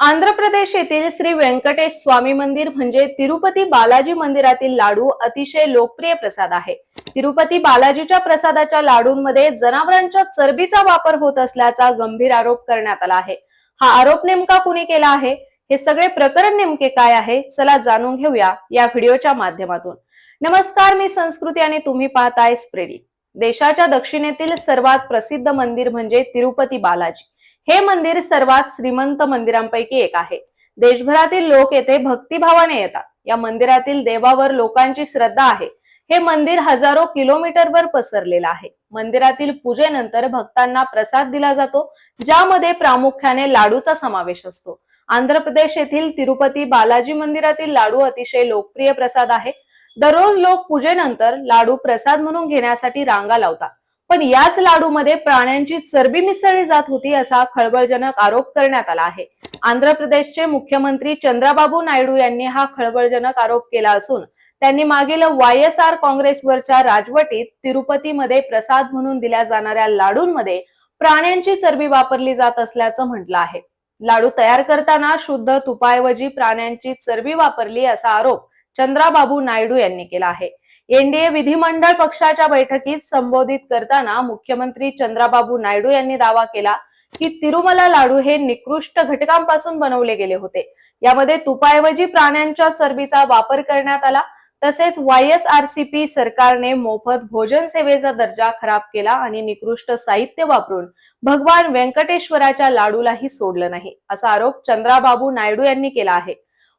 आंध्र प्रदेश येथील श्री व्यंकटेश स्वामी मंदिर म्हणजे तिरुपती बालाजी मंदिरातील लाडू अतिशय लोकप्रिय प्रसाद आहे. तिरुपती बालाजीच्या प्रसादाच्या लाडूंमध्ये जनावरांच्या चरबीचा वापर होत असल्याचा गंभीर आरोप करण्यात आला आहे. हा आरोप नेमका कुणी केला आहे? हे सगळे प्रकरण नेमके काय आहे? चला जाणून घेऊया या व्हिडिओच्या माध्यमातून. नमस्कार मी संस्कृती आणि तुम्ही पाहताय स्प्रेडी. देशाच्या दक्षिणेतील सर्वात प्रसिद्ध मंदिर म्हणजे तिरुपती बालाजी. हे मंदिर सर्वात श्रीमंत मंदिरांपैकी एक आहे. देशभरातील लोक येथे भक्तिभावाने येतात. या मंदिरातील देवावर लोकांची श्रद्धा आहे. हे मंदिर हजारो किलोमीटरवर पसरलेलं आहे. मंदिरातील पूजेनंतर भक्तांना प्रसाद दिला जातो ज्यामध्ये प्रामुख्याने लाडूचा समावेश असतो. आंध्र प्रदेश येथील तिरुपती बालाजी मंदिरातील लाडू अतिशय लोकप्रिय प्रसाद आहे. दररोज लोक पूजेनंतर लाडू प्रसाद म्हणून घेण्यासाठी रांगा लावतात. पण याच लाडूमध्ये प्राण्यांची चरबी मिसळली जात होती असा खळबळजनक आरोप करण्यात आला आहे. आंध्र प्रदेशचे मुख्यमंत्री चंद्राबाबू नायडू यांनी हा खळबळजनक आरोप केला असून त्यांनी मागील वाय एस आर काँग्रेसवरच्या राजवटीत तिरुपतीमध्ये प्रसाद म्हणून दिल्या जाणाऱ्या लाडूंमध्ये प्राण्यांची चरबी वापरली जात असल्याचं म्हटलं आहे. लाडू तयार करताना शुद्ध तुपाऐवजी प्राण्यांची चरबी वापरली असा आरोप चंद्राबाबू नायडू यांनी केला आहे. एनडीए विधिमंडळ पक्षाच्या बैठकीत संबोधित करताना मुख्यमंत्री चंद्राबाबू नायडू यांनी दावा केला की तिरुमला लाडू हे निकृष्ट घटकांपासून बनवले गेले होते. यामध्ये तुपाऐवजी प्राण्यांच्या चरबीचा वापर करण्यात आला. तसेच Y S R C P सरकारने मोफत भोजन सेवेचा दर्जा खराब केला आणि निकृष्ट साहित्य वापरून भगवान व्यंकटेश्वराच्या लाडूलाही सोडलं नाही असा आरोप चंद्राबाबू नायडू यांनी केला आहे.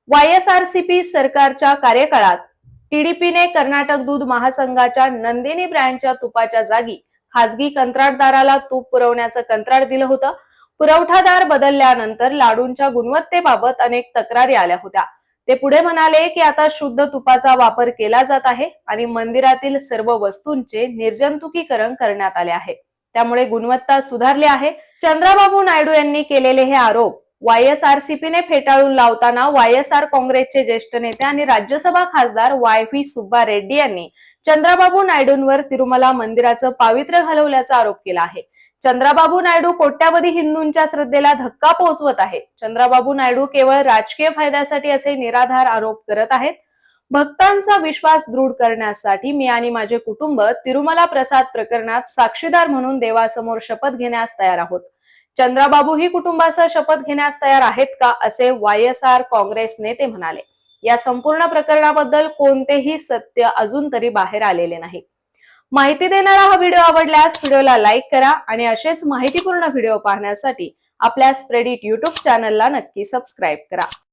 Y S R C P सरकारच्या कार्यकाळात टीडीपीने कर्नाटक दूध महासंघाच्या नंदिनी ब्रँडच्या तुपाच्या जागी खाजगी कंत्राटदाराला तूप पुरवण्याचं कंत्राट दिलं होतं. पुरवठादार बदलल्यानंतर लाडूंच्या गुणवत्तेबाबत अनेक तक्रारी आल्या होत्या. ते पुढे म्हणाले की आता शुद्ध तुपाचा वापर केला जात आहे आणि मंदिरातील सर्व वस्तूंचे निर्जंतुकीकरण करण्यात आले आहे. त्यामुळे गुणवत्ता सुधारली आहे. चंद्राबाबू नायडू यांनी केलेले हे आरोप वाय एस आर सी पीने फेटाळून लावताना वाय एस आर काँग्रेसचे ज्येष्ठ नेते आणि राज्यसभा खासदार वाय व्ही सुब्बा रेड्डी यांनी चंद्राबाबू नायडूंवर तिरुमला मंदिराचं पावित्र्य घालवल्याचा आरोप केला आहे. चंद्राबाबू नायडू कोट्यावधी हिंदूंच्या श्रद्धेला धक्का पोहोचवत आहे चंद्राबाबू नायडू केवळ राजकीय फायद्यासाठी असे निराधार आरोप करत आहेत. भक्तांचा विश्वास दृढ करण्यासाठी मी आणि माझे कुटुंब तिरुमला प्रसाद प्रकरणात साक्षीदार म्हणून देवासमोर शपथ घेण्यास तयार आहोत. चंद्राबाबू ही कुटुंबासह शपथ घेण्यास तयार आहेत का असे वाय एस आर काँग्रेस नेते म्हणाले. या संपूर्ण प्रकरणाबद्दल कोणतेही सत्य अजून तरी बाहेर आलेले नाही. माहिती देणारा हा व्हिडिओ आवडल्यास व्हिडिओला लाईक करा आणि असेच माहितीपूर्ण व्हिडिओ पाहण्यासाठी आपल्या स्प्रेडिट युट्यूब चॅनलला नक्की सबस्क्राईब करा.